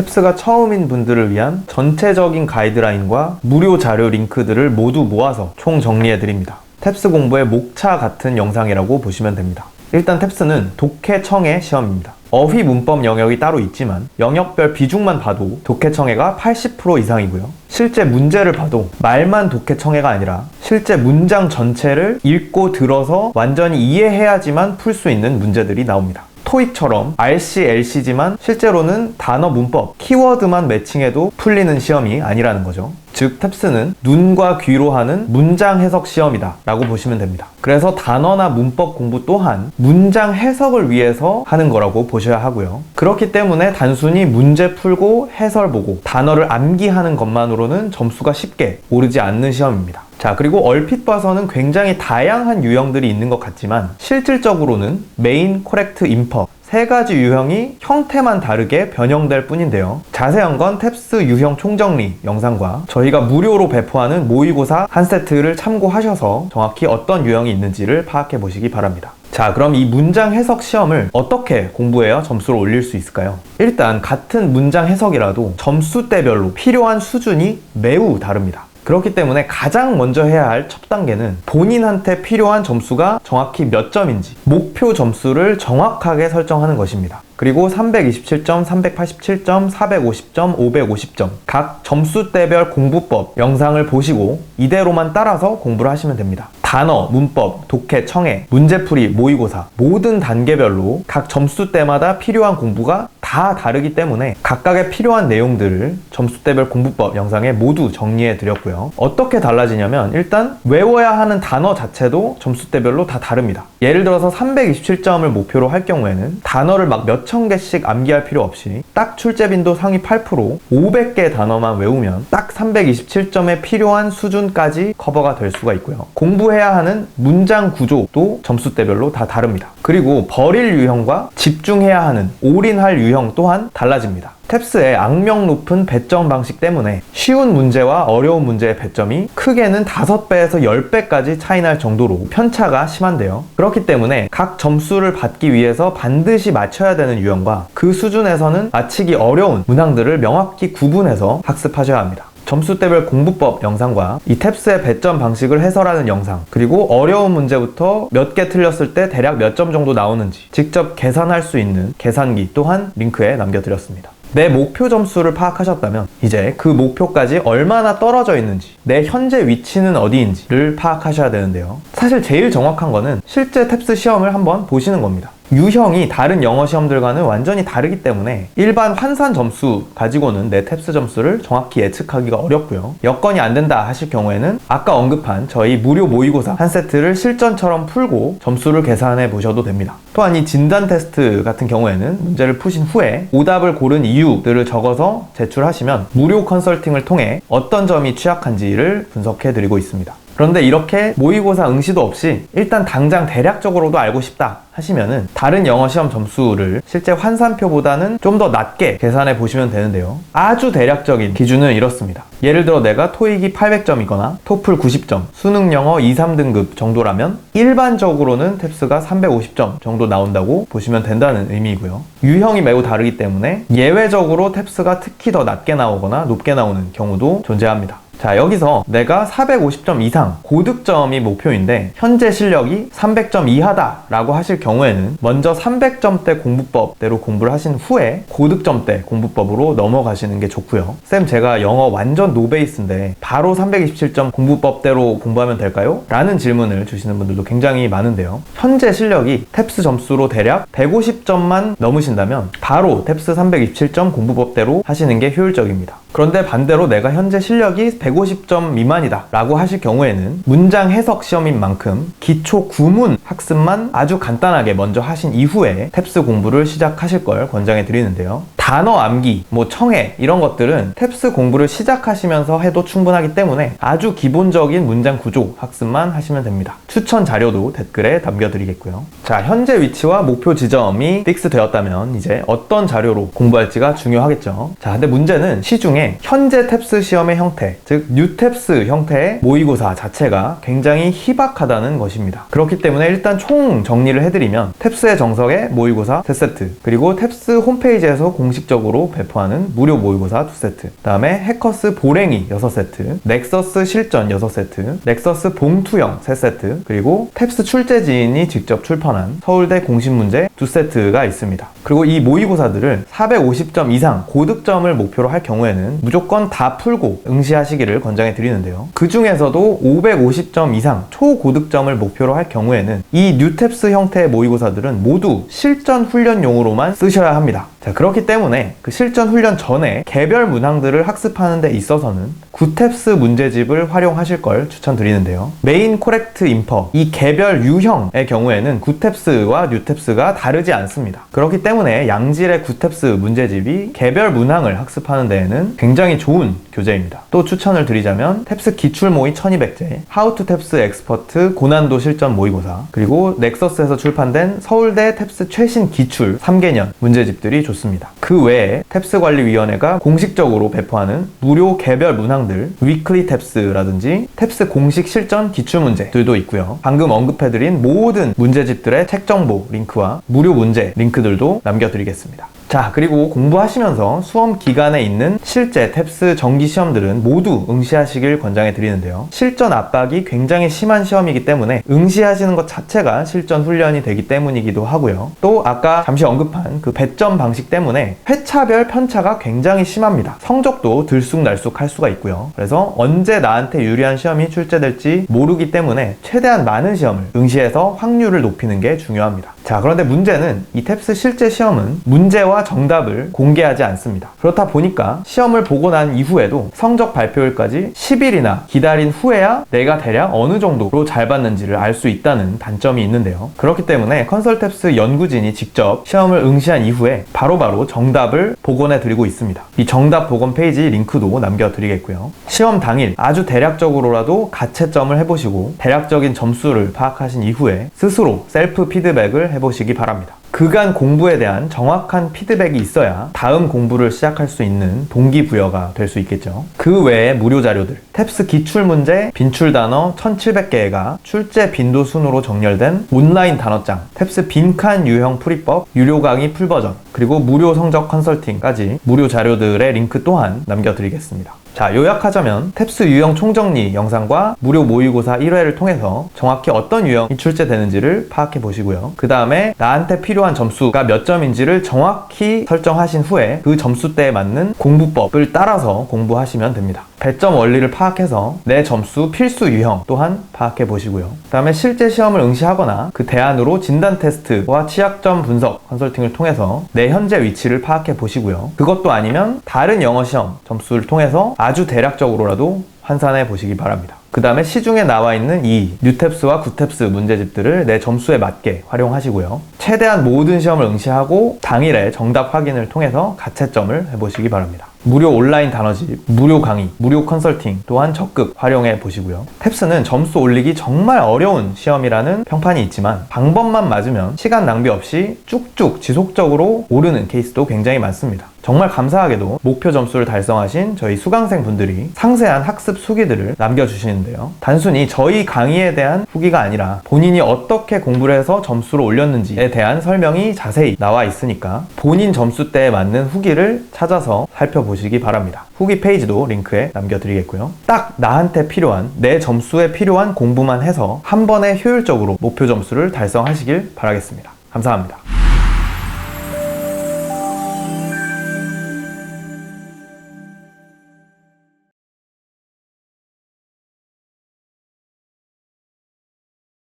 탭스가 처음인 분들을 위한 전체적인 가이드라인과 무료 자료 링크들을 모두 모아서 총 정리해드립니다. 탭스 공부의 목차 같은 영상이라고 보시면 됩니다. 일단 탭스는 독해청의 시험입니다. 어휘 문법 영역이 따로 있지만 영역별 비중만 봐도 독해청해가 80% 이상이고요. 실제 문제를 봐도 말만 독해청해가 아니라 실제 문장 전체를 읽고 들어서 완전히 이해해야지만 풀 수 있는 문제들이 나옵니다. 토익처럼 RC, LC지만 실제로는 단어 문법, 키워드만 매칭해도 풀리는 시험이 아니라는 거죠. 즉, 탭스는 눈과 귀로 하는 문장 해석 시험이다 라고 보시면 됩니다. 그래서 단어나 문법 공부 또한 문장 해석을 위해서 하는 거라고 보셔야 하고요. 그렇기 때문에 단순히 문제 풀고 해설 보고 단어를 암기하는 것만으로는 점수가 쉽게 오르지 않는 시험입니다. 자, 그리고 얼핏 봐서는 굉장히 다양한 유형들이 있는 것 같지만 실질적으로는 메인, 코렉트, 인퍼 세 가지 유형이 형태만 다르게 변형될 뿐인데요. 자세한 건 탭스 유형 총정리 영상과 저희가 무료로 배포하는 모의고사 한 세트를 참고하셔서 정확히 어떤 유형이 있는지를 파악해 보시기 바랍니다. 자, 그럼 이 문장 해석 시험을 어떻게 공부해야 점수를 올릴 수 있을까요? 일단 같은 문장 해석이라도 점수대별로 필요한 수준이 매우 다릅니다. 그렇기 때문에 가장 먼저 해야 할 첫 단계는 본인한테 필요한 점수가 정확히 몇 점인지 목표 점수를 정확하게 설정하는 것입니다. 그리고 327점, 387점, 450점, 550점 각 점수대별 공부법 영상을 보시고 이대로만 따라서 공부를 하시면 됩니다. 단어, 문법, 독해, 청해, 문제풀이, 모의고사 모든 단계별로 각 점수대마다 필요한 공부가 다 다르기 때문에 각각의 필요한 내용들을 점수대별 공부법 영상에 모두 정리해 드렸고요. 어떻게 달라지냐면 일단 외워야 하는 단어 자체도 점수대별로 다 다릅니다. 예를 들어서 327점을 목표로 할 경우에는 단어를 막 몇천 개씩 암기할 필요 없이 딱 출제 빈도 상위 8% 500개 단어만 외우면 딱 327점에 필요한 수준까지 커버가 될 수가 있고요. 공부해야 하는 문장 구조도 점수대별로 다 다릅니다. 그리고 버릴 유형과 집중해야 하는 올인할 유형 또한 달라집니다. 탭스의 악명 높은 배점 방식 때문에 쉬운 문제와 어려운 문제의 배점이 크게는 5배에서 10배까지 차이 날 정도로 편차가 심한데요. 그렇기 때문에 각 점수를 받기 위해서 반드시 맞춰야 되는 유형과 그 수준에서는 맞히기 어려운 문항들을 명확히 구분해서 학습하셔야 합니다. 점수대별 공부법 영상과 이 탭스의 배점 방식을 해설하는 영상 그리고 어려운 문제부터 몇 개 틀렸을 때 대략 몇 점 정도 나오는지 직접 계산할 수 있는 계산기 또한 링크에 남겨드렸습니다. 내 목표 점수를 파악하셨다면 이제 그 목표까지 얼마나 떨어져 있는지 내 현재 위치는 어디인지를 파악하셔야 되는데요. 사실 제일 정확한 거는 실제 탭스 시험을 한번 보시는 겁니다. 유형이 다른 영어 시험들과는 완전히 다르기 때문에 일반 환산 점수 가지고는 내 탭스 점수를 정확히 예측하기가 어렵고요. 여건이 안 된다 하실 경우에는 아까 언급한 저희 무료 모의고사 한 세트를 실전처럼 풀고 점수를 계산해 보셔도 됩니다. 또한 이 진단 테스트 같은 경우에는 문제를 푸신 후에 오답을 고른 이유들을 적어서 제출하시면 무료 컨설팅을 통해 어떤 점이 취약한지를 분석해 드리고 있습니다. 그런데 이렇게 모의고사 응시도 없이 일단 당장 대략적으로도 알고 싶다 하시면은 다른 영어 시험 점수를 실제 환산표보다는 좀 더 낮게 계산해 보시면 되는데요. 아주 대략적인 기준은 이렇습니다. 예를 들어 내가 토익이 800점이거나 토플 90점, 수능 영어 2, 3등급 정도라면 일반적으로는 탭스가 350점 정도 나온다고 보시면 된다는 의미이고요. 유형이 매우 다르기 때문에 예외적으로 탭스가 특히 더 낮게 나오거나 높게 나오는 경우도 존재합니다. 자, 여기서 내가 450점 이상 고득점이 목표인데 현재 실력이 300점 이하다라고 하실 경우에는 먼저 300점대 공부법대로 공부를 하신 후에 고득점대 공부법으로 넘어가시는 게 좋고요. 쌤 제가 영어 완전 노베이스인데 바로 327점 공부법대로 공부하면 될까요? 라는 질문을 주시는 분들도 굉장히 많은데요. 현재 실력이 탭스 점수로 대략 150점만 넘으신다면 바로 탭스 327점 공부법대로 하시는 게 효율적입니다. 그런데 반대로 내가 현재 실력이 150점 미만이다 라고 하실 경우에는 문장 해석 시험인 만큼 기초 구문 학습만 아주 간단하게 먼저 하신 이후에 탭스 공부를 시작하실 걸 권장해 드리는데요. 단어 암기, 뭐 청해 이런 것들은 탭스 공부를 시작하시면서 해도 충분하기 때문에 아주 기본적인 문장 구조 학습만 하시면 됩니다. 추천 자료도 댓글에 남겨드리겠고요. 자, 현재 위치와 목표 지점이 픽스 되었다면 이제 어떤 자료로 공부할지가 중요하겠죠. 자, 근데 문제는 시중에 현재 탭스 시험의 형태, 즉 뉴탭스 형태의 모의고사 자체가 굉장히 희박하다는 것입니다. 그렇기 때문에 일단 총 정리를 해드리면 탭스의 정석의 모의고사 3세트 그리고 탭스 홈페이지에서 공식 공식적으로 배포하는 무료 모의고사 2세트 그 다음에 해커스 보랭이 6세트 넥서스 실전 6세트 넥서스 봉투형 3세트 그리고 탭스 출제지인이 직접 출판한 서울대 공신문제 2세트가 있습니다 그리고 이 모의고사들을 450점 이상 고득점을 목표로 할 경우에는 무조건 다 풀고 응시하시기를 권장해 드리는데요 그 중에서도 550점 이상 초고득점을 목표로 할 경우에는 이 뉴탭스 형태의 모의고사들은 모두 실전 훈련용으로만 쓰셔야 합니다. 자, 그렇기 때문에 그 실전 훈련 전에 개별 문항들을 학습하는 데 있어서는 구탭스 문제집을 활용하실 걸 추천드리는데요. 메인 코렉트 인퍼, 이 개별 유형의 경우에는 구탭스와 뉴탭스가 다르지 않습니다. 그렇기 때문에 양질의 구탭스 문제집이 개별 문항을 학습하는 데에는 굉장히 좋은 교재입니다. 또 추천을 드리자면 탭스 기출 모의 1200제, How to 탭스 엑스퍼트 고난도 실전 모의고사, 그리고 넥서스에서 출판된 서울대 탭스 최신 기출 3개년 문제집들이 좋습니다. 그 외에 탭스 관리위원회가 공식적으로 배포하는 무료 개별 문항들 위클리 탭스라든지 탭스 공식 실전 기출 문제들도 있고요. 방금 언급해드린 모든 문제집들의 책 정보 링크와 무료 문제 링크들도 남겨드리겠습니다. 자, 그리고 공부하시면서 수험 기간에 있는 실제 탭스 정기 시험들은 모두 응시하시길 권장해 드리는데요. 실전 압박이 굉장히 심한 시험이기 때문에 응시하시는 것 자체가 실전 훈련이 되기 때문이기도 하고요. 또 아까 잠시 언급한 그 배점 방식 때문에 회차별 편차가 굉장히 심합니다. 성적도 들쑥날쑥 할 수가 있고요. 그래서 언제 나한테 유리한 시험이 출제될지 모르기 때문에 최대한 많은 시험을 응시해서 확률을 높이는 게 중요합니다. 자, 그런데 문제는 이 탭스 실제 시험은 문제와 정답을 공개하지 않습니다. 그렇다 보니까 시험을 보고 난 이후에도 성적 발표일까지 10일이나 기다린 후에야 내가 대략 어느 정도로 잘 봤는지를 알 수 있다는 단점이 있는데요. 그렇기 때문에 컨설탭스 연구진이 직접 시험을 응시한 이후에 바로바로 정답을 복원해 드리고 있습니다. 이 정답 복원 페이지 링크도 남겨 드리겠고요. 시험 당일 아주 대략적으로라도 가채점을 해보시고 대략적인 점수를 파악하신 이후에 스스로 셀프 피드백 을 해보시기 바랍니다. 그간 공부에 대한 정확한 피드백이 있어야 다음 공부를 시작할 수 있는 동기부여가 될 수 있겠죠. 그 외에 무료 자료들, 탭스 기출문제, 빈출 단어 1700개가 출제 빈도 순으로 정렬된 온라인 단어장, 탭스 빈칸 유형 풀이법, 유료 강의 풀버전, 그리고 무료 성적 컨설팅까지 무료 자료들의 링크 또한 남겨드리겠습니다. 자, 요약하자면 탭스 유형 총정리 영상과 무료 모의고사 1회를 통해서 정확히 어떤 유형이 출제되는지를 파악해 보시고요. 그 다음에 나한테 필요한 점수가 몇 점인지를 정확히 설정하신 후에 그 점수대에 맞는 공부법을 따라서 공부하시면 됩니다. 배점 원리를 파악해서 내 점수 필수 유형 또한 파악해 보시고요. 그 다음에 실제 시험을 응시하거나 그 대안으로 진단 테스트와 취약점 분석 컨설팅을 통해서 내 현재 위치를 파악해 보시고요. 그것도 아니면 다른 영어 시험 점수를 통해서 아주 대략적으로라도 환산해 보시기 바랍니다. 그 다음에 시중에 나와 있는 이 뉴탭스와 구탭스 문제집들을 내 점수에 맞게 활용하시고요. 최대한 모든 시험을 응시하고 당일에 정답 확인을 통해서 가채점을 해보시기 바랍니다. 무료 온라인 단어집, 무료 강의, 무료 컨설팅 또한 적극 활용해 보시고요. 탭스는 점수 올리기 정말 어려운 시험이라는 평판이 있지만 방법만 맞으면 시간 낭비 없이 쭉쭉 지속적으로 오르는 케이스도 굉장히 많습니다. 정말 감사하게도 목표 점수를 달성하신 저희 수강생 분들이 상세한 학습 후기들을 남겨주시는데요. 단순히 저희 강의에 대한 후기가 아니라 본인이 어떻게 공부를 해서 점수를 올렸는지에 대한 설명이 자세히 나와 있으니까 본인 점수대에 맞는 후기를 찾아서 살펴보시기 바랍니다. 후기 페이지도 링크에 남겨드리겠고요. 딱 나한테 필요한 내 점수에 필요한 공부만 해서 한 번에 효율적으로 목표 점수를 달성하시길 바라겠습니다. 감사합니다.